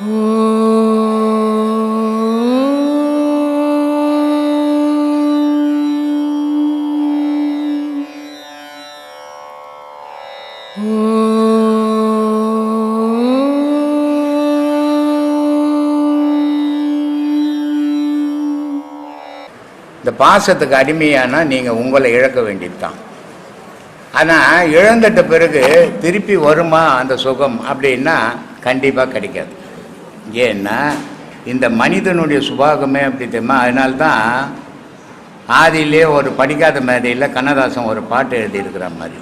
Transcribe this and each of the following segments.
இந்த பாசத்துக்கு அடிமையானா நீங்கள் உங்களை இழக்க வேண்டியதுதான். ஆனால் இழந்துட்ட பிறகு திருப்பி வருமா அந்த சுகம் அப்படின்னா கண்டிப்பாக கிடைக்காது. ஏன்னா இந்த மனிதனுடைய சுபாகமே அப்படி தெரியுமா? அதனால தான் ஆதியிலே ஒரு படிக்காத மேதையில் கண்ணதாசன் ஒரு பாட்டு எழுதியிருக்கிற மாதிரி.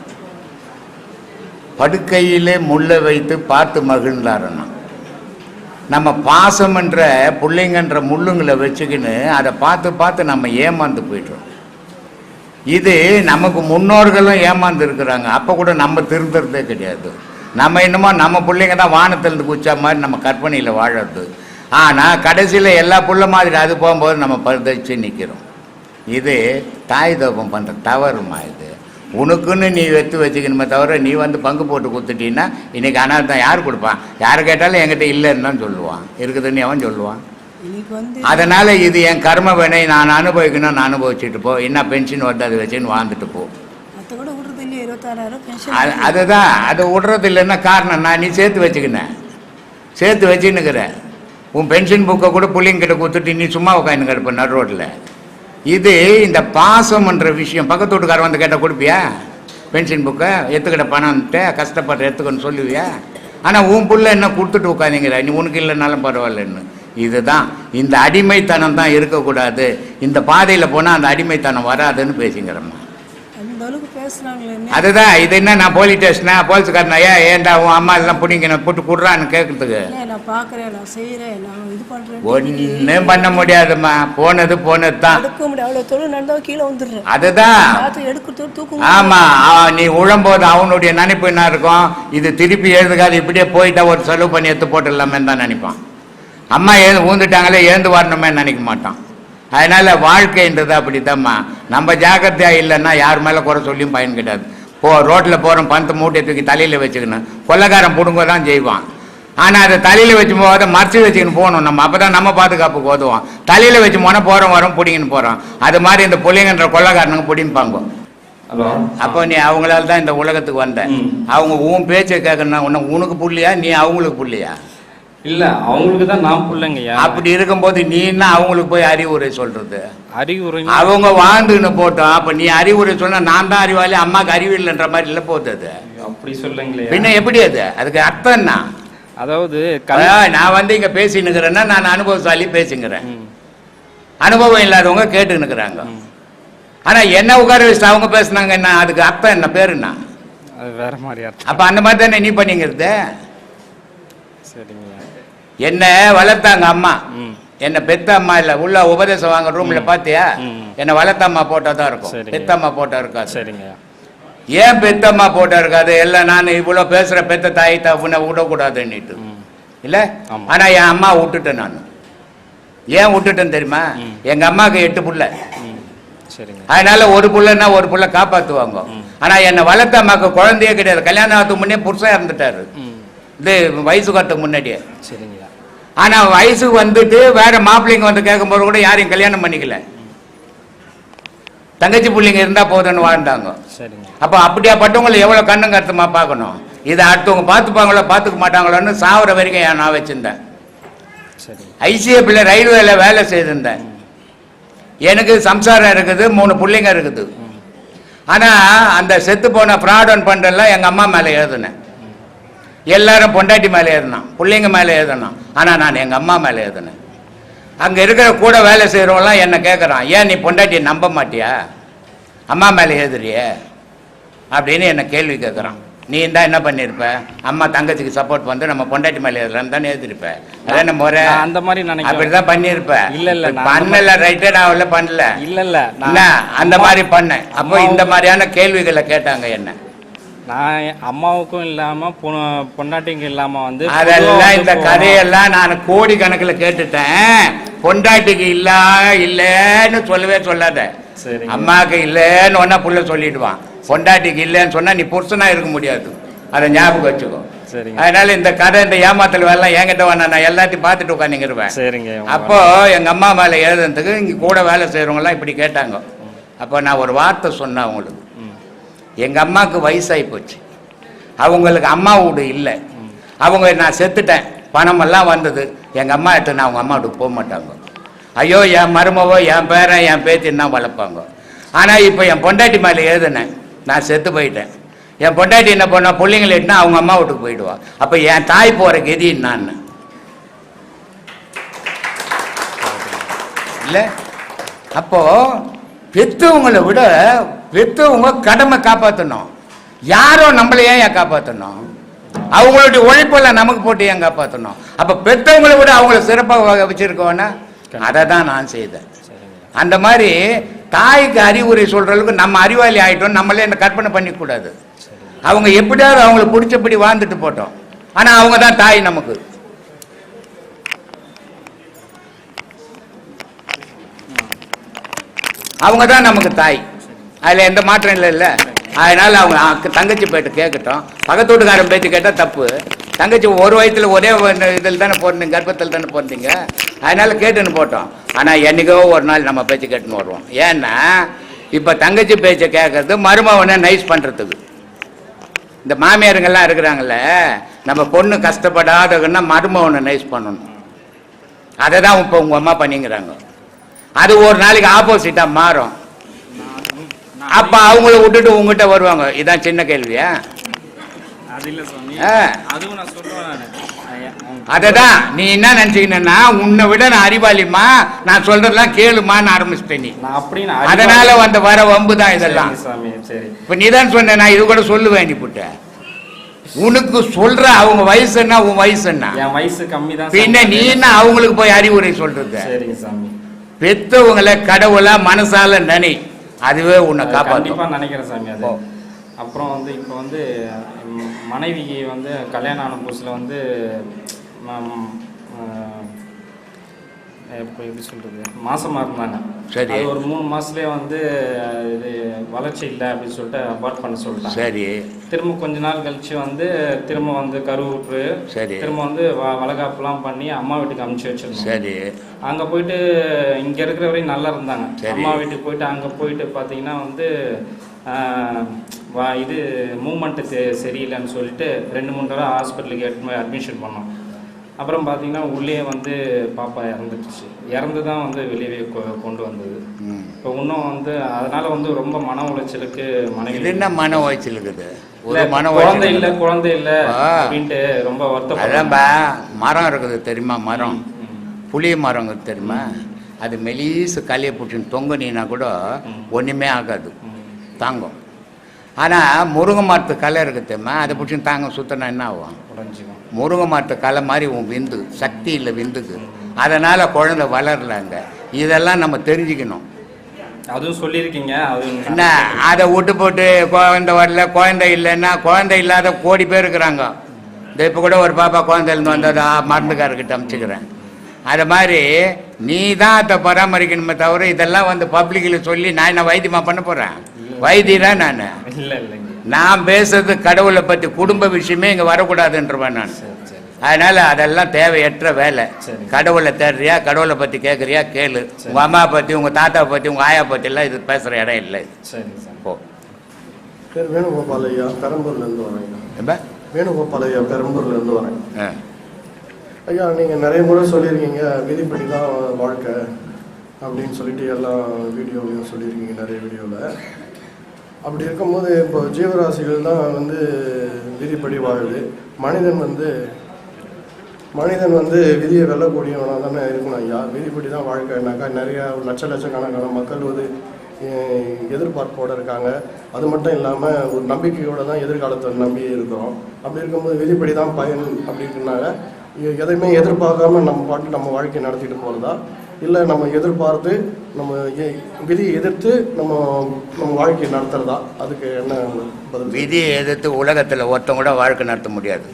படுக்கையிலே முள்ளை வைத்து பார்த்து மகிழ்ந்தாருன்னா நம்ம பாசம்ன்ற பிள்ளைங்கன்ற முள்ளுங்களை வச்சுக்கின்னு அதை பார்த்து பார்த்து நம்ம ஏமாந்து போயிட்டோம். இது நமக்கு முன்னோர்களும் ஏமாந்து இருக்கிறாங்க. அப்போ கூட நம்ம திருந்துறதே கிடையாது. நம்ம என்னமோ நம்ம பிள்ளைங்க தான் வானத்திலிருந்து குச்சா மாதிரி நம்ம கற்பனையில் வாழறது. ஆனால் கடைசியில் எல்லா புள்ள மாதிரி அது போகும்போது நம்ம பரிதச்சு நிற்கிறோம் இது தாய் தோப்பம் பண்ணுற தவறுமா இது? உனக்குன்னு நீ வெத்து வச்சுக்கணுமே தவிர நீ வந்து பங்கு போட்டு கொடுத்துட்டீங்கன்னா இன்னைக்கு அனாதான் யார் கொடுப்பான்? யார் கேட்டாலும் என்கிட்ட இல்லைன்னு தான் சொல்லுவான். இருக்குதுன்னு அவன் சொல்லுவான். அதனால இது என் கர்ம வினை நான் அனுபவிக்கணும் நான் அனுபவிச்சுட்டு போ. என்ன பென்ஷன் வருது அதை வச்சுன்னு வாழ்ந்துட்டு போ மற்ற கூட விடுறது இல்லையா இருபத்தாறாயிரம் பென்ஷன் அதுதான். அது விடுறது இல்லைன்னா காரணம் நான் நீ சேர்த்து வச்சுக்கினேன். சேர்த்து வச்சுன்னுக்கிற. உன் பென்ஷன் புக்கை கூட பிள்ளைங்கிட்ட கொடுத்துட்டு நீ சும்மா உட்காந்து கிடப்ப நடு ரோட்டில் இது இந்த பாசம்ன்ற விஷயம். பக்கத்து வீட்டுக்காரன் வந்து கேட்டால் கொடுப்பியா? பென்ஷன் புக்கை எடுத்துக்கிட்ட பணம்ட்டு கஷ்டப்படுற எடுத்துக்கன்னு சொல்லுவியா? ஆனால் உன் புள்ள என்ன கொடுத்துட்டு உட்காந்துங்கிற நீ உனக்கு இல்லைனாலும் பரவாயில்லன்னு. இதுதான். இந்த அடிமைத்தனம் தான் இருக்கக்கூடாது. இந்த பாதையில் போனால் அந்த அடிமைத்தனம் வராதுன்னு பேசிங்கிறம்மா அளவுக்கு என்ன? அதுதான் இது என்ன நான் போலீஸ் ஸ்டேஷனா போலீஸ்காரனா ஏன் ஏன்டா உன் அம்மா எல்லாம் பிடிங்க போட்டு கொடுறான்னு கேட்கறதுக்கு நான் பார்க்குறேன் நான் செய்கிறேன் நான் இது பண்ணுறேன் ஒன்றும் பண்ண முடியாதும்மா. போனது போனது தான் எடுக்க முடியாது அவ்வளோ தொழில் நடந்தால் கீழே வந்துடுறேன். அதுதான். எடுக்கிறது தூக்க ஆமா அவன் நீ உழும்போது அவனுடைய நினைப்பு என்ன இருக்கும்? இது திருப்பி எழுதுக்காது இப்படியே போயிட்டா ஒரு செலவு பண்ணி எடுத்து போட்டுடலாமே தான் நினைப்பான். அம்மா எழுந்து ஊந்துட்டாங்களே எழுந்து வரணுமே நினைக்க மாட்டான். அதனால வாழ்க்கைன்றது அப்படித்தாம்மா. நம்ம ஜாக்கிரதையா இல்லைன்னா யார் மேல குறை சொல்லியும் பயன் கிடையாது. போ ரோட்ல போறோம் பணத்தை மூட்டை தூக்கி தலையில வச்சுக்கணும். கொள்ளக்காரன் புடுங்க தான் செய்வான். ஆனா அதை தலையில வச்சு போகாத மறைச்சு வச்சுக்கின்னு போகணும். நம்ம அப்பதான் நம்ம பாதுகாப்புக்கு உதவும் தலையில வச்சு போனா போறோம் வரோம் பிடிங்கின்னு போறோம். அது மாதிரி இந்த புள்ளைங்கன்ற கொள்ளக்காரனுங்க பிடிப்பாங்க அப்போ நீ அவங்களால தான் இந்த உலகத்துக்கு வந்த. அவங்க உன் பேச்சை கேட்கணும்னா உன்னை உனக்கு புள்ளியா நீ அவங்களுக்கு புள்ளியா? இல்ல அவங்களுக்கு தான் நான் பிள்ளைங்கய்யா அப்படி இருக்கும்போது நீ என்ன அவங்களுக்கு போய் அறிவுரை சொல்றது? அறிவுரை அவங்க வாழ்ந்துன்னு போட்டோம் அப்ப நீ அறிவுரை சொன்னா நான் தான் அறிவாளி அம்மாக்கு அறிவு இல்லைன்ற மாதிரி இல்லை போகுது அது. அப்படி சொல்லுங்களே. பின்ன எப்படி அது? அதுக்கு அர்த்தம் என்ன? அதாவது நான் வந்து இங்க பேசினுக்கிறேன்னா நான் அனுபவசாலி பேசுங்கிறேன் அனுபவம் இல்லாதவங்க கேட்டுனுக்குறாங்க. ஆனா என்ன உட்கார வச்சு அவங்க பேசுனாங்க என்ன? அதுக்கு அர்த்தம் என்ன? பேரு என்ன? அது வேற மாதிரி அப்ப அந்த மாதிரி தானே நீ பண்ணிங்கிறது? சரிங்கய்யா என்ன வளர்த்தாங்க அம்மா? என்ன பெத்த அம்மா இல்ல உள்ள உபதேசம் வாங்க ரூம்ல பாத்தியா. என்ன வளர்த்த அம்மா போட்டா தான் இருக்கும். சரிங்க. பெத்த அம்மா போட்டா இருக்காது. சரிங்கய்யா ஏன் பெத்த அம்மா போட்டா இருக்காது? எல்லாம் நான் இவ்வளவு பேசுற பெத்த தாய் தப்புன விடக்கூடாதுன்னுட்டு. இல்ல? ஆமா. ஆனா என் அம்மா விட்டுட்டேன் நான். ஏன் விட்டுட்டேன் தெரியுமா. எங்க அம்மாவுக்கு எட்டு புள்ள. சரிங்க. அதனால ஒரு புள்ளன்னா ஒரு புள்ள காப்பாத்துவாங்க. ஆனா என்னை வளர்த்த அம்மாவுக்கு குழந்தையே கிடையாது. கல்யாணம் ஆகிறதுக்கு முன்னே புருஷன் இறந்துட்டாரு. இது வயசு காட்டுக்கு முன்னாடியே. சரிங்கய்யா ஆனா வயசுக்கு வந்துட்டு வேற மாப்பிள்ளைங்க வந்து கேட்கும்போது கூட யாரையும் கல்யாணம் பண்ணிக்கல. தங்கச்சி பிள்ளைங்க இருந்தா போதும்னு வாழ்ந்தாங்க. சரிங்க. அப்ப அப்படியாப்பட்டவங்களை எவ்வளவு கண்ணும் கருத்துமா பார்க்கணும்? இதை அடுத்தவங்க பார்த்துப்பாங்களோ பார்த்துக்க மாட்டாங்களோன்னு சாவர வரைக்கும் நான் வச்சிருந்தேன். ஐசிஎஃப்ல ரயில்வேல வேலை செய்திருந்தேன். எனக்கு சம்சாரம் இருக்குது மூணு பிள்ளைங்க இருக்குது. ம் ஆனா அந்த செத்து போன ஃப்ராட் பண்டெல்லாம் எங்க அம்மா மேல எழுதுனேன். எல்லாரும் பொண்டாட்டி மேல எழுதினான் பிள்ளைங்க மேல எழுதினான் ஆனா நான் எங்க அம்மா மேல எழுதினேன் அங்க இருக்கிற கூட வேலை செய்யறவங்களாம் என்ன கேட்கறான் ஏன் நீ பொண்டாட்டியை நம்ப மாட்டியா? அம்மா மேல எழுதுறிய அப்படின்னு என்ன கேள்வி கேட்கறான் நீ தான் என்ன பண்ணிருப்ப? அம்மா தங்கச்சிக்கு சப்போர்ட் வந்து நம்ம பொண்டாட்டி மேல எழுதுறான்னு தானே எழுதிருப்ப அதான முறை? நான் அந்த மாதிரி நினைக்கிறேன். அப்படிதான் பண்ணிருப்ப. இல்ல, இல்ல, நான் அந்த பண்ணல ரைட்டே நான் அவள பண்ணல. இல்ல இல்ல நான் அந்த மாதிரி பண்ணேன். அப்போ இந்த மாதிரியான கேள்விகளை கேட்டாங்க என்ன? நான் அம்மாவுக்கும் இல்லாம பொ- பொண்டாட்டிங்க இல்லாம வந்து அதெல்லாம் இந்த. கதையெல்லாம் நான் கோடி கணக்குல கேட்டுட்டேன். பொண்டாட்டிக்கு இல்ல இல்லைன்னு சொல்லவே சொல்லாத. அம்மாவுக்கு இல்லைன்னு ஒன்னா புள்ள சொல்லிடுவான். பொண்டாட்டிக்கு இல்லைன்னு சொன்னா நீ புருஷனா இருக்க முடியாது. அதை ஞாபகம் வச்சுக்கோ. அதனால இந்த கதை இந்த ஏமாத்தல் வேலைலாம் என்கிட்ட வேணாம். நான் எல்லாத்தையும் பார்த்துட்டு உட்காந்துங்கிருவேன் சரிங்க அப்போ எங்க அம்மா மேல எழுதுறதுக்கு இங்க கூட வேலை செய்யறவங்கலாம் இப்படி கேட்டாங்க. அப்போ நான் ஒரு வார்த்தை சொன்னேன் அவங்களுக்கு. எங்கள் அம்மாவுக்கு வயசாகி போச்சு. அவங்களுக்கு அம்மா வீடு இல்லை. அவங்க நான் செத்துட்டேன். பணமெல்லாம் வந்தது. எங்கள் அம்மா எடுத்து நான் அவங்க அம்மா வீட்டுக்கு போக மாட்டாங்க. ஐயோ என் மருமவோ என் பேரன் என் பேத்தின்னு தான் வளர்ப்பாங்க. ஆனால் இப்போ என் பொண்டாட்டி மேலே எழுதுனேன் நான் செத்து போயிட்டேன். என் பொண்டாட்டி என்ன பண்ணா பிள்ளைங்களை எட்டுனா அவங்க அம்மா வீட்டுக்கு போயிடுவா. அப்போ என் தாய் போகிற கதி நான். இல்லை? அப்போது பெத்தவங்களை விட பெத்தவங்க கடமை காப்பாற்றணும் யாரோ நம்மளை ஏன் காப்பாற்றணும் அவங்களுடைய உழைப்பெல்லாம் நமக்கு போட்டு ஏன் காப்பாற்றணும் அப்போ பெத்தவங்களை விட அவங்கள சிறப்பாக வச்சிருக்கோன்னா அதை தான் நான் செய்தேன். அந்த மாதிரி தாய்க்கு அறிவுரை சொல்ற அளவுக்கு நம்ம அறிவாளி ஆயிட்டோம். நம்மளே இந்த கற்பனை பண்ணிக்கூடாது. அவங்க எப்படியாவது அவங்களுக்கு பிடிச்சபடி வாழ்ந்துட்டு போட்டோம். ஆனா அவங்க தான் தாய் நமக்கு. அவங்க தான் நமக்கு தாய். அதில் எந்த மாற்றம் இல்லை இல்லை. அதனால் அவங்க தங்கச்சி பேட்டு கேட்கட்டும் பக்கத்து வீட்டுக்காரன் பேச்சு கேட்டால் தப்பு. தங்கச்சி ஒரு வயசுல ஒரே இதில் தானே பிறந்தீங்க கர்ப்பத்தில் தானே பிறந்தீங்க. அதனால் கேட்டுன்னு போட்டோம். ஆனால் என்னைக்கோ ஒரு நாள் நம்ம பேச்சு கேட்டுன்னு வருவோம். ஏன்னா இப்போ தங்கச்சி பேச்சை கேட்கறது மருமவனை நைஸ் பண்ணுறதுக்கு இந்த மாமியாருங்கெல்லாம் இருக்கிறாங்கல்ல நம்ம பொண்ணு கஷ்டப்படாதவங்கன்னா மருமவனை நைஸ் பண்ணணும். அதை தான் இப்போ உங்கள் அம்மா பண்ணிங்கிறாங்க. அது ஒரு நாளைக்கு ஆப்போசிட்டா மாறும். அப்ப அவங்கள விட்டுட்டு உங்ககிட்ட வருவாங்க. இதான் சின்ன கேள்வியா? அது இல்லை சுவாமி. ஆ. அதுவும் நான் சொல்லுவேன் நான். அதை தான் நீ என்ன நினைச்சுக்கினா உன்னை விட நான் அறிவாளிமா நான் சொல்றதெல்லாம் கேளுமான்னு ஆரம்பிச்சிட்டேன் நீ. அதனால வந்த வர வம்பு தான் இதெல்லாம். இப்ப நீ தான் சொன்ன நான் இது கூட சொல்லுவேன் நீ புட்ட. உனக்கு சொல்ற அவங்க வயசு என்ன உன் வயசு என்ன? என் வயசு கம்மி தான் பின்ன நீ என்ன அவங்களுக்கு போய் அறிவுரை சொல்றது? சரிங்க சாமி. பெத்தவங்களை கடவுளா மனசால நினை. அதுவே உன்னை காப்பாற்றும் நினைக்கிறேன் சாமி அது. அப்புறம் வந்து இப்போ வந்து மனைவிக்கு வந்து கல்யாணம் ஆன புதுசுல வந்து இப்போ எப்படி சொல்றது? மாசமா இருந்தாங்க. சரி. அது ஒரு மூணு மாசத்துலயே வந்து இது வளர்ச்சி இல்லை அப்படின்னு சொல்லிட்டு அபார்ட் பண்ண சொல்லிட்டாங்க. சரி. திரும்ப கொஞ்ச நாள் கழிச்சு வந்து திரும்ப வந்து கருவுற்று சரி. திரும்ப வந்து வ வளகாப்புலாம் பண்ணி அம்மா வீட்டுக்கு அமுச்சு வச்சிருந்தோம். சரி. அங்க போயிட்டு இங்க இருக்கிற வரையும் நல்லா இருந்தாங்க. அம்மா வீட்டுக்கு போயிட்டு அங்க போயிட்டு பாத்தீங்கன்னா வந்து வா- இது மூமெண்ட்டு சரியில்லைன்னு சொல்லிட்டு ரெண்டு மூணு தடவை ஹாஸ்பிட்டலுக்கு அட்மிஷன் பண்ணோம். அப்புறம் பார்த்தீங்கன்னா உள்ளே வந்து பாப்பா இறந்துட்டுச்சு இறந்து தான் வந்து வெளியவே கொ- கொண்டு வந்தது. இப்போ இன்னும் வந்து அதனால வந்து ரொம்ப மன உளைச்சலுக்கு மனைவி என்ன மன உளைச்சல் இருக்குது ஒரு மன குழந்தை இல்ல குழந்தை இல்ல. அப்படின்ட்டு ரொம்ப வருத்தப்படுறாங்க அதான்பா மரம் இருக்குது தெரியுமா மரம். புளிய மரம் தெரியுமா? அது மெலீசு களியை பிடிச்சின்னு தொங்குனீங்கன்னா கூட ஒன்றுமே ஆகாது. தாங்கும். ஆனால் முருங்கை மரத்து களை இருக்குது தெரியுமா? அதை பிடிச்சின்னு தாங்க சுத்தினா என்ன ஆகும்? முருங்கை மரத்து களை மாதிரி உன் விந்து சக்தி இல்லை விந்துக்கு. அதனால் குழந்தை வளரலாங்க இதெல்லாம் நம்ம தெரிஞ்சுக்கணும். அதுவும் சொல்லியிருக்கீங்க என்ன? அதை விட்டு போட்டு குழந்தை வரல குழந்தை இல்லைன்னா குழந்தை இல்லாத கோடி பேர் இருக்கிறாங்க. இப்போ கூட ஒரு பாப்பா குழந்தை இருந்து வந்ததா மருந்துக்காரர்கிட்ட அமுச்சுக்கிறேன். அது மாதிரி நீ தான் அதை பராமரிக்கணுமே தவிர இதெல்லாம் வந்து பப்ளிக்கில் சொல்லி நான் என்ன வைத்தியமா பண்ண போகிறேன் வைத்தியதான் நான்? நான் பேசுறது கடவுளை பற்றி குடும்ப விஷயமே இங்கே வரக்கூடாதுன்றவேன் நான். சரி சரி. அதனால அதெல்லாம் தேவையற்ற வேலை. சரி. கடவுளை தேடுறியா கடவுளை பற்றி கேட்குறியா கேளு. உங்கள் அம்மா பற்றி உங்கள் தாத்தாவை பற்றி உங்கள் ஆயா பற்றிலாம் இது பேசுகிற இடம் இல்லை. இது. சரி சார். போ. பேர் வேணுகோபால் ஐயா பெரம்பூர்லேருந்து வரேன். ஏம்பா? வேணுகோபால் ஐயா பெரம்பூர்லேருந்து வரேன். ஆ. ஐயா நீங்கள் நிறைய முறை சொல்லியிருக்கீங்க விதிப்படி தான் வாழ்க்கை அப்படின்னு சொல்லிட்டு எல்லா வீடியோலையும் சொல்லியிருக்கீங்க நிறைய வீடியோவில் அப்படி இருக்கும்போது இப்போ ஜீவராசிகள் தான் வந்து விதிப்படி வாழுது. மனிதன் வந்து மனிதன் வந்து விதியை வெல்லக்கூடியவனாக தானே இருக்கணும் ஐயா. விதிப்படி தான் வாழ்க்கைனாக்கா நிறையா லட்ச லட்சக்கணக்கான மக்கள் வந்து எதிர்பார்ப்போடு இருக்காங்க. அது மட்டும் இல்லாமல் ஒரு நம்பிக்கையோடு தான் எதிர்காலத்தை நம்பி இருக்கிறோம். அப்படி இருக்கும்போது விதிப்படி தான் பயன் அப்படின்னால எதையுமே எதிர்பார்க்காம நம்ம பாட்டு நம்ம வாழ்க்கையை நடத்திட்டு போகிறதா இல்லை நம்ம எதிர்பார்த்து நம்ம விதியை எதிர்த்து நம்ம நம்ம வாழ்க்கையை நடத்துறதா? அதுக்கு என்ன பதில்? விதியை எதிர்த்து உலகத்தில் ஒருத்தவங்க கூட வாழ்க்கை நடத்த முடியாது.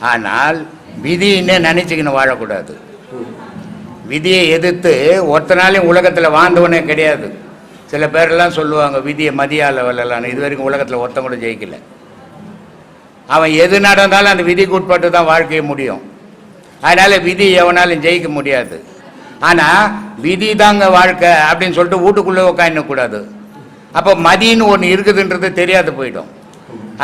ஆனால் விதின்னு நினச்சிக்கின்னு வாழக்கூடாது. விதியை எதிர்த்து ஒருத்தனாலையும் உலகத்தில் வாழ்ந்தவனே கிடையாது. சில பேரெல்லாம் சொல்லுவாங்க விதியை மதியால வரலான்னு இது வரைக்கும் உலகத்தில் ஒருத்தன் கூட ஜெயிக்கல. அவன் எது நடந்தாலும் அந்த விதிக்கு உட்பட்டு தான் வாழ்க்கைய முடியும். அதனால விதி எவனாலும் ஜெயிக்க முடியாது. ஆனால் விதி தாங்க வாழ்க்கை அப்படின்னு சொல்லிட்டு வீட்டுக்குள்ளே உட்காந்துக்கூடாது அப்போ மதின்னு ஒன்று இருக்குதுன்றது தெரியாது போயிடும்.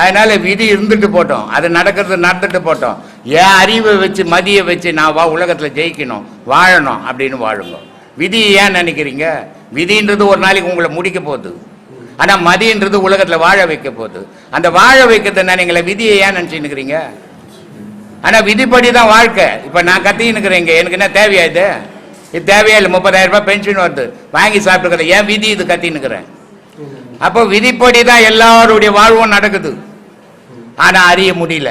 அதனால விதி இருந்துட்டு போட்டோம். அது நடக்கிறது நடந்துட்டு போட்டோம். என் அறிவை வச்சு மதியை வச்சு நான் வா உலகத்தில் ஜெயிக்கணும் வாழணும் அப்படின்னு வாழுங்க. விதி ஏன் நினைக்கிறீங்க? விதின்றது ஒரு நாளைக்கு உங்களை முடிக்க போகுது. ஆனா மதின்றது உலகத்துல வாழ வைக்க போகுது. அந்த வாழ வைக்கிறது நினைங்களே விதியை ஏன் நினைச்சுன்னுக்கிறீங்க? ஆனா விதிப்படி தான் வாழ்க்கை. இப்ப நான் கத்தின்னுக்கிறேன் இங்க. எனக்கு என்ன தேவையா இது? இது தேவையா இல்லை? முப்பதாயிரம் ரூபாய் பென்ஷன் வருது. வாங்கி சாப்பிட்டுக்கிறேன். ஏன் விதி இது கத்தின்னுக்கிறேன்? அப்போ விதிப்படி தான் எல்லாருடைய வாழ்வும் நடக்குது. ஆனா அறிய முடியல.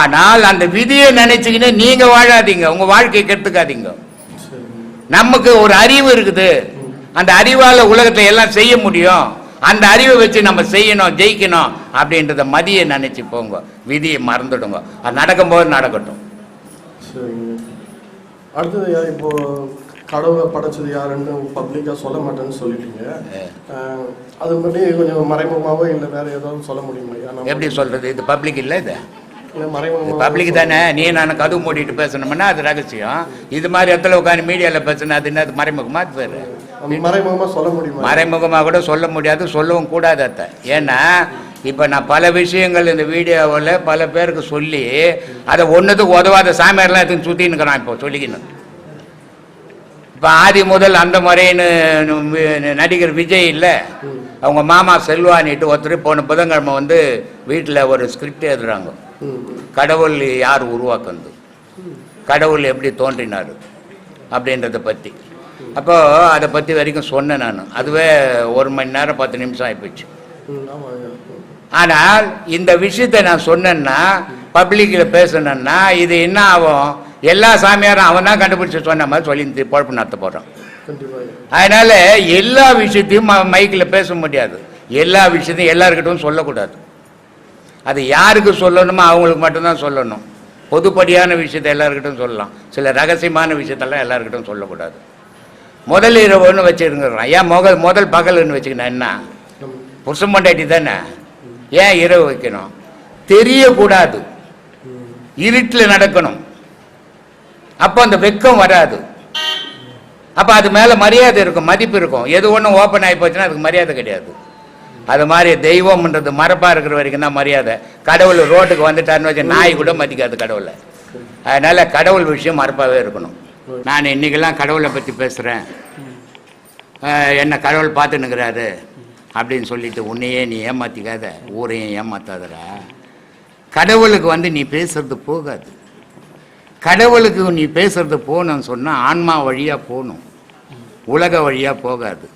ஆனால் அந்த விதியை நினைச்சுக்கின்னு நீங்க வாழாதீங்க. உங்க வாழ்க்கையை கெடுத்துக்காதீங்க. நமக்கு ஒரு அறிவு இருக்குது. அந்த அறிவால உலகத்தை எல்லாம் செய்ய முடியும். அந்த அறிவை வச்சு நம்ம செய்யணும் ஜெயிக்கணும் அப்படின்றத மதியை நினைச்சு போங்க. விதியை மறந்துடுங்க. அது நடக்கும்போது நடக்கட்டும். அடுத்தது இப்போ கடவுளை படைச்சது யாருன்னு பப்ளிக்காக சொல்ல மாட்டேன்னு சொல்லிட்டீங்க. அது மட்டும் கொஞ்சம் மறைமுகமாவோ இல்லை வேற ஏதாவது சொல்ல முடியுமா? எப்படி சொல்றது? இது பப்ளிக் இல்லை இது? மறைமுகமாக பப்ளிக் தானே. நீ நான் கதவு மூடிட்டு பேசணும்னா அது ரகசியம். இது மாதிரி இடத்துல உட்காந்து மீடியாவில் பேசணும் அது என்ன அது மறைமுகமா அது பேரு மறைமுகமாக சொல்ல முடியுமா? மறைமுகமாக கூட சொல்ல முடியாது சொல்லவும் கூடாது அத்தை. ஏன்னா இப்போ நான் பல விஷயங்கள் இந்த வீடியோவில் பல பேருக்கு சொல்லி அதை ஒன்றுத்துக்கு உதவாத சாமியார்லாம் எடுத்து சுற்றின்னு இருக்கிறான் இப்போ சொல்லிக்கணும். இப்போ ஆதி முதல் அந்த முறைன்னு நடிகர் விஜய் இல்லை. அவங்க மாமா செல்வானிட்டு ஒருத்தர் போன புதன்கிழமை வந்து வீட்டில் ஒரு ஸ்கிரிப்ட் எழுதுறாங்க. கடவுள் யார் உருவாக்குனது? கடவுள் எப்படி தோன்றினார்? அப்படின்றத பற்றி அப்போ அதை பற்றி வரைக்கும் சொன்னேன் நான். அதுவே ஒரு மணி நேரம் பத்து நிமிஷம் ஆகிப்போச்சு ஆனால் இந்த விஷயத்தை நான் சொன்னேன்னா பப்ளிக்கில் பேசணுன்னா இது என்ன ஆகும்? எல்லா சாமியாரும் அவன் தான் கண்டுபிடிச்சு சொன்ன மாதிரி சொல்லி பொழப்பு நடத்த போகிறான் அதனால எல்லா விஷயத்தையும் மைக்கில் பேச முடியாது. எல்லா விஷயத்தையும் எல்லாருக்கிட்டும் சொல்லக்கூடாது. அது யாருக்கு சொல்லணுமோ அவங்களுக்கு மட்டும்தான் சொல்லணும். பொதுப்படியான விஷயத்தை எல்லாருக்கிட்டும் சொல்லலாம். சில ரகசியமான விஷயத்தெல்லாம் எல்லாருக்கிட்டும் சொல்லக்கூடாது. முதல் இரவுன்னு வச்சுருங்கிறான் ஏன் முதல் முதல் பகல்னு வச்சுக்கணும் என்ன? ம் புருஷன் பொண்டாட்டி தானே? ஏன் இரவு வைக்கணும்? தெரியக்கூடாது. இருட்டில் நடக்கணும். அப்போ அந்த வெக்கம் வராது. அப்போ அது மேலே மரியாதை இருக்கும் மதிப்பு இருக்கும். எது ஒன்றும் ஓப்பன் ஆகி போச்சுன்னா அதுக்கு மரியாதை கிடையாது. அது மாதிரி தெய்வம்ன்றது மரப்பாக இருக்கிற வரைக்கும் தான் மரியாதை. கடவுள் ரோட்டுக்கு வந்துட்டாருன்னு வச்சு நாய் கூட மதிக்காது கடவுளை. அதனால கடவுள் விஷயம் மரப்பாகவே இருக்கணும். நான் இன்னைக்கெல்லாம் கடவுளை பற்றி பேசுகிறேன் என்ன கடவுள் பார்த்துன்னுக்கிறாரு அப்படின்னு சொல்லிட்டு உன்னையே நீ ஏமாத்திக்காத ஊரையும் ஏமாத்தாதரா கடவுளுக்கு வந்து நீ பேசுறது போகாது. கடவுளுக்கு நீ பேசுறது போகணும்னு சொன்னால் ஆன்மா வழியாக போகணும். உலக வழியாக போகாது.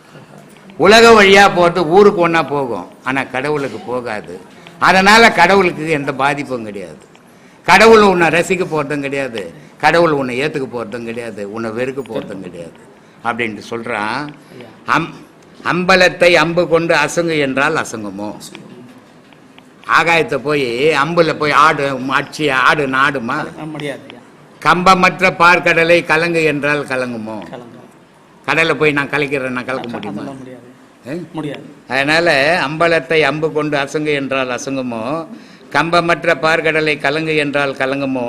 உலக வழியாக போகிறது ஊருக்கு ஒன்றா போகும் ஆனால் கடவுளுக்கு போகாது. அதனால் கடவுளுக்கு எந்த பாதிப்பும் கிடையாது. கடவுள் உன்னை ரசிக்க போகிறதும் கிடையாது. கடவுள் உன்னை ஏற்றுக்க போகிறதும் கிடையாது. உன்னை வெறுக்க போகிறதும் கிடையாது. அப்படின்ட்டு சொல்கிறான் அம் அம்பலத்தை அம்பு கொண்டு அசங்கு என்றால் அசங்குமோ? ஆகாயத்தை போய் அம்புல போய் ஆடு அடிச்சு ஆடு நாடுமா? முடியாது கம்பமற்ற பார்க்கடலை கலங்கு என்றால் கலங்குமோ? கடலை போய் நான் கலக்கிறேன் நான் கலக்க முடியுமா? முடியாது. அதனால அம்பலத்தை அம்பு கொண்டு அசங்கு என்றால் அசங்குமோ? கம்பமற்ற பார்கடலை கலங்கு என்றால் கலங்குமோ?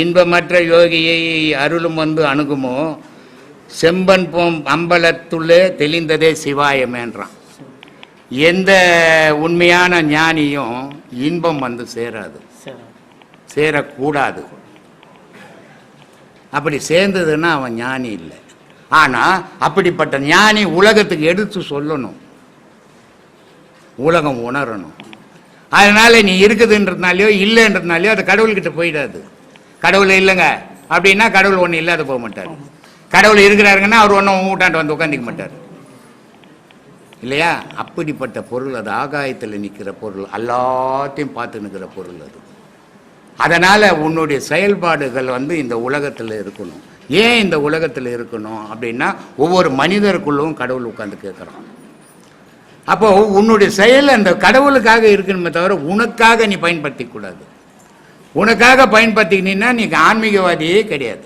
இன்பமற்ற யோகியை அருளும் வந்து அணுகுமோ? செம்பன் போம் அம்பலத்துள்ளே தெளிந்ததே சிவாயமேன்றான் எந்த உண்மையான ஞானியும் இன்பம் வந்து சேராது. சேரக்கூடாது. அப்படி சேர்ந்ததுன்னா அவன் ஞானி இல்லை. ஆனால் அப்படிப்பட்ட ஞானி உலகத்துக்கு எடுத்து சொல்லணும். உலகம் உணரணும். அதனால நீ இருக்குதுன்றதுனாலையோ இல்லைன்றதுனாலையோ அது கடவுள்கிட்ட போயிடாது. கடவுள் இல்லைங்க. அப்படின்னா கடவுள் ஒன்று இல்லாத போக மாட்டார். கடவுள் இருக்கிறாருங்கன்னா அவர் ஒன்றும் ஊட்டாண்டு வந்து உட்காந்துக்க மாட்டார். இல்லையா? அப்படிப்பட்ட பொருள் அது. ஆகாயத்தில் நிற்கிற பொருள். எல்லாத்தையும் பார்த்து நிற்கிற பொருள் அது. அதனால் உன்னுடைய செயல்பாடுகள் வந்து இந்த உலகத்தில் இருக்கணும். ஏன் இந்த உலகத்தில் இருக்கணும் அப்படின்னா ஒவ்வொரு மனிதருக்குள்ளும் கடவுள் உட்காந்து கேட்குறான். அப்போ உன்னுடைய செயல் அந்த கடவுளுக்காக இருக்கணுமே தவிர உனக்காக நீ பயன்படுத்திக்க கூடாது உனக்காக பயன்படுத்திக்கினீன்னா நீ ஆன்மீகவாதியே கிடையாது.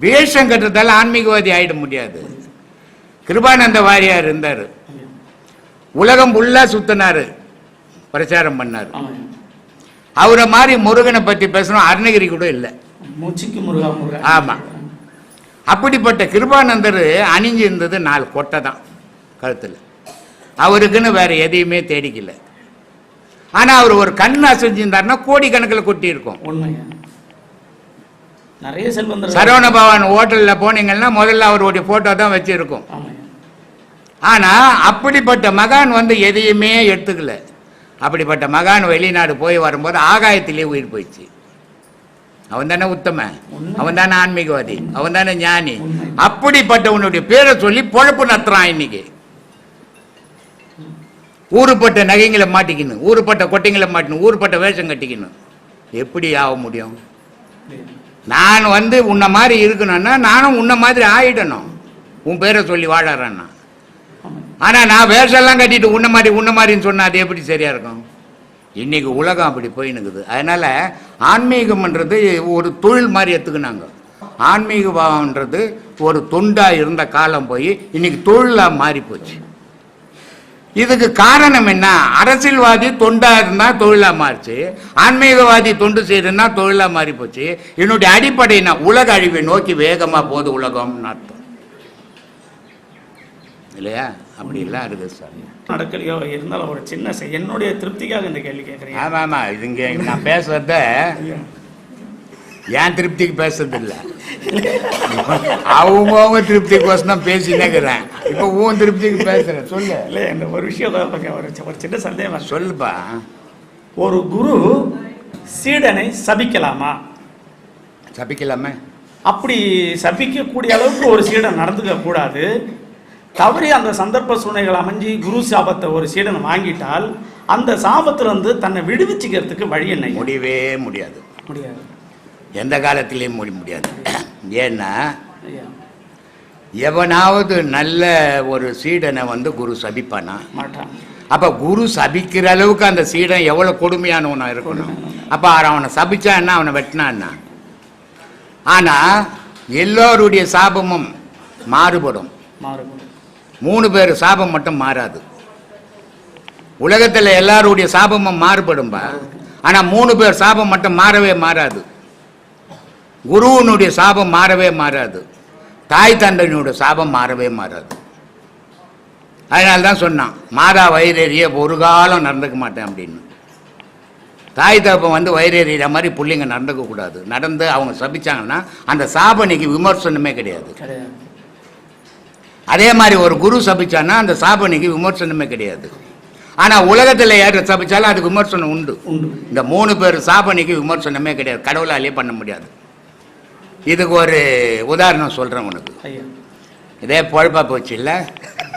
வேஷம் கட்டுறதால ஆன்மீகவாதி ஆயிட முடியாது. கிருபானந்த வாரியார் இருந்தார். உலகம் ஃபுல்லாக சுத்தினாரு. பிரச்சாரம் பண்ணார். ஆமாம் அவரை மாதிரி முருகனை பற்றி பேசணும் அருணகிரி கூட இல்லை. மூச்சுக்கு முருகா முருகா. ஆமா. அப்படிப்பட்ட கிருபானந்தர் அணிஞ்சிருந்தது நாலு கொட்டை தான் கழுத்தில். அவருக்குன்னு வேற எதையுமே தேடிக்கல. ஆனால் அவர் ஒரு கண் அசைஞ்சிருந்தாருன்னா கோடி கணக்கில் கொட்டி இருக்கும் உண்மையா? நிறைய செல்வந்தர் சரவண பவன் ஹோட்டலில் போனீங்கன்னா முதல்ல அவருடைய ஃபோட்டோ தான் வச்சிருக்கும். ஆனால் அப்படிப்பட்ட மகான் வந்து எதையுமே எடுத்துக்கல. அப்படிப்பட்ட மகான் வெளிநாடு போய் வரும்போது ஆகாயத்திலே உயிர் போயிடுச்சு. அவன் தானே உத்தமன் உண்மை. அவன் தானே ஆன்மீகவாதி. அவன் தானே ஞானி. அப்படிப்பட்டவனுடைய பேரை சொல்லி பொழப்பு நடத்துறான் இன்னைக்கு. ஊறுப்பட்ட நகைங்களை மாட்டிக்கணும் ஊறுப்பட்ட கொட்டைங்களை மாட்டிக்கணும் ஊறுப்பட்ட வேஷம் கட்டிக்கணும். எப்படி ஆக முடியும்? நான் வந்து உன்னை மாதிரி இருக்கணும்னா நானும் உன்னை மாதிரி ஆயிடணும். உன் பேரை சொல்லி வாழறேன்னா. ஆனால் நான் வேஷம்லாம் கட்டிட்டு உன்ன மாதிரி உன்ன மாதிரின்னு சொன்னால் அது எப்படி சரியா இருக்கும்? இன்னைக்கு உலகம் அப்படி போயினுக்குது. அதனால ஆன்மீகம்ன்றது ஒரு தொழில் மாதிரி எடுத்துக்கினாங்க. ஆன்மீக பாவம்ன்றது ஒரு தொண்டாக இருந்த காலம் போய் இன்னைக்கு தொழிலாக மாறி போச்சு இதுக்கு காரணம் என்ன? அரசியல்வாதி தொண்டா இருந்தா தொழிலா மாறிச்சு. ஆன்மீகவாதி தொண்டு செய்யறதுன்னா தொழிலா மாறி போச்சு. என்னுடைய அடிப்படை என்ன? உலக அழிவை நோக்கி வேகமா போகுது உலகம்னு அர்த்தம். இல்லையா? அப்படி எல்லாம் இருக்குது சார் நடக்கலையோ இருந்தாலும் ஒரு சின்ன என்னுடைய திருப்திக்காக இந்த கேள்வி கேட்குறீங்க ஆமா ஆமா இதுங்க நான் பேசுறத என் திருப்திக்கு பேசுறது இல்ல அவங்க அவங்க திருப்திக்கோசம் தான் பேசினேங்கிறேன் இப்போ உன் திருப்திக்கு பேசுறேன். சொல்லு. இல்லை இந்த ஒரு விஷயம் ஒரு சின்ன சந்தேகம். சொல்லுப்பா. ஒரு குரு சீடனை சபிக்கலாமா? சபிக்கலாமே. அப்படி சபிக்கக்கூடிய அளவுக்கு ஒரு சீடன் நடந்துக்க கூடாது. தவறி அந்த சந்தர்ப்ப சூழ்நிலைகள் அமைஞ்சு குரு சாபத்தை ஒரு சீடன் வாங்கிட்டால் அந்த சாபத்துல இருந்து தன்னை விடுவிச்சுக்கிறதுக்கு வழி என்ன? முடியவே முடியாது. முடியாது. எந்த காலத்திலையும் முடி முடியாது. ஏன்னா எவனாவது நல்ல ஒரு சீடனை வந்து குரு சபிப்பானா? மாட்டான். அப்ப குரு சபிக்கிற அளவுக்கு அந்த சீடன் எவ்வளவு கொடுமையானவனா இருக்கணும். அப்ப அவனை சபிச்சா என்ன? அவனை வெட்டினா என்ன? ஆனா எல்லோருடைய சாபமும் மாறுபடும். மாறுபடும். மூணு பேர் சாபம் மட்டும் மாறாது. உலகத்துல எல்லாருடைய சாபமும் மாறுபடும்பா. ஆனா மூணு பேர் சாபம் மட்டும் மாறவே மாறாது. குருவனுடைய சாபம் மாறவே மாறாது. தாய் தந்தையினுடைய சாபம் மாறவே மாறாது. அதனால தான் சொன்னான் மாதா வயிறேறிய ஒரு காலம் நடந்துக்க மாட்டேன் அப்படின்னு. தாய் தகப்பன் வந்து வயிறேறிய மாதிரி பிள்ளைங்க நடந்துக்க கூடாது. நடந்து அவங்க சபிச்சாங்கன்னா அந்த சாபனைக்கு விமர்சனமே கிடையாது. அதே மாதிரி ஒரு குரு சபிச்சான்னா அந்த சாபனைக்கு விமர்சனமே கிடையாது. ஆனா உலகத்துல யார் சபிச்சாலும் அதுக்கு விமர்சனம் உண்டு. உண்டு. இந்த மூணு பேர் சாபனைக்கு விமர்சனமே கிடையாது. கடவுளாலே பண்ண முடியாது. இதுக்கு ஒரு உதாரணம் சொல்றேன் உனக்கு. ஐயா. இதே பொழப்பா போச்சு இல்ல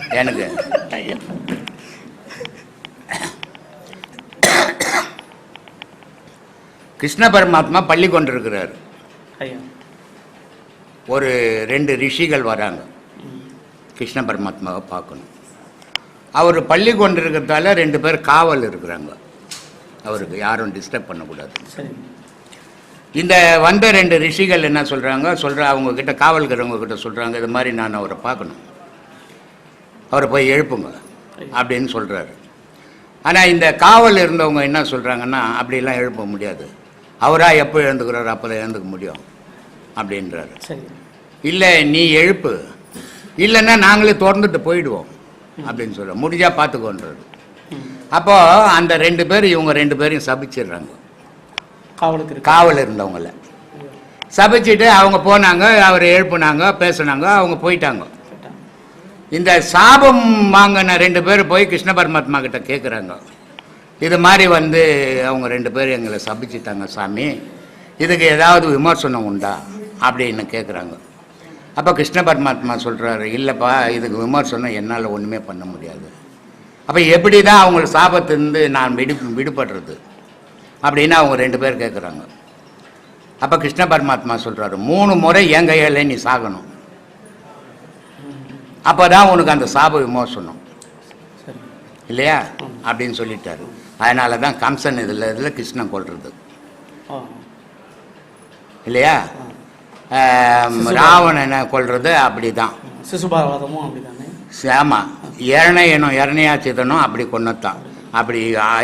எனக்கு கிருஷ்ண பரமாத்மா பள்ளி கொண்டிருக்கிறார். ஐயா. ஒரு ரெண்டு ரிஷிகள் வராங்க. கிருஷ்ண பரமாத்மாவை பார்க்கணும். அவர் பள்ளி கொண்டிருக்கிறதால ரெண்டு பேர் காவல் இருக்கிறாங்க. அவருக்கு யாரும் டிஸ்டர்ப் பண்ணக்கூடாது. இந்த வந்த ரெண்டு ரிஷிகள் என்ன சொல்கிறாங்க சொல்கிற அவங்க கிட்ட காவல்கிறவங்க கிட்ட சொல்கிறாங்க இது மாதிரி நான் அவரை பார்க்கணும். அவரை போய் எழுப்புங்க அப்படின்னு சொல்கிறாரு ஆனால் இந்த காவல் இருந்தவங்க என்ன சொல்கிறாங்கன்னா அப்படிலாம் எழுப்ப முடியாது. அவராக எப்போ எழுந்துக்கிறாரோ அப்போ தான் எழுந்துக்க முடியும் அப்படின்றாரு. இல்லை நீ எழுப்பு. இல்லைன்னா நாங்களே திறந்துட்டு போயிடுவோம் அப்படின்னு சொல்ல முடிஞ்சா பார்த்துக்கோன்றாரு. ம். அப்போ அந்த ரெண்டு பேர் இவங்க ரெண்டு பேரையும் சபிச்சிடுறாங்க. காவலுக்கு காவல் இருந்தவங்கள. சபிச்சுட்டு அவங்க போனாங்க அவரை எழுப்புனாங்க பேசுனாங்க அவங்க போயிட்டாங்க. இந்த சாபம் வாங்கின ரெண்டு பேர் போய் கிருஷ்ண பரமாத்மா கிட்ட கேட்குறாங்க இது மாதிரி வந்து அவங்க ரெண்டு பேர் எங்களை சபிச்சிட்டாங்க சாமி. இதுக்கு ஏதாவது விமர்சனம் உண்டா? அப்படின்னு கேட்குறாங்க அப்போ கிருஷ்ண பரமாத்மா சொல்கிறாரு இல்லைப்பா இதுக்கு விமர்சனம் என்னால் ஒன்றுமே பண்ண முடியாது. அப்போ எப்படி தான் அவங்கள சாபத்திலிருந்து நான் விடு விடுபடுறது? அப்படின்னு அவங்க ரெண்டு பேர் கேட்குறாங்க அப்போ கிருஷ்ண பரமாத்மா சொல்கிறாரு மூணு முறை என் கையால் நீ சாகணும். அப்போ தான் உனக்கு அந்த சாப விமோசனம். இல்லையா? அப்படின்னு சொல்லிட்டாரு. அதனால தான் கம்சன் இதில் இதில் கிருஷ்ணன் கொள்றது ஆ இல்லையா ராவணனை கொல்றது? அப்படி தான் சிசுபாரவாதமும் ஆமாம் இரணை எனும் இரணையா சிதனும் அப்படி கொன்னதான் அப்படி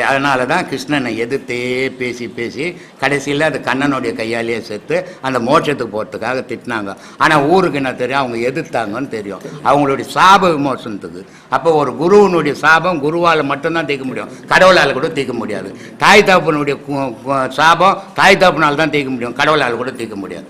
அதனால தான் கிருஷ்ணனை எதிர்த்தே பேசி பேசி கடைசியில் அது கண்ணனுடைய கையாலேயே செத்து அந்த மோட்சத்துக்கு போகிறதுக்காக திட்டினாங்க. ஆனால் ஊருக்கு என்ன தெரியும்? அவங்க எதிர்த்தாங்கன்னு தெரியும். அவங்களுடைய சாப விமோசனத்துக்கு. அப்போ ஒரு குருவினுடைய சாபம் குருவால் மட்டும்தான் தீர்க்க முடியும். கடவுளால் கூட தீர்க்க முடியாது. தாய் தாப்பனுடைய சாபம் தாய் தகப்பனால் தான் தீர்க்க முடியும். கடவுளால் கூட தீர்க்க முடியாது.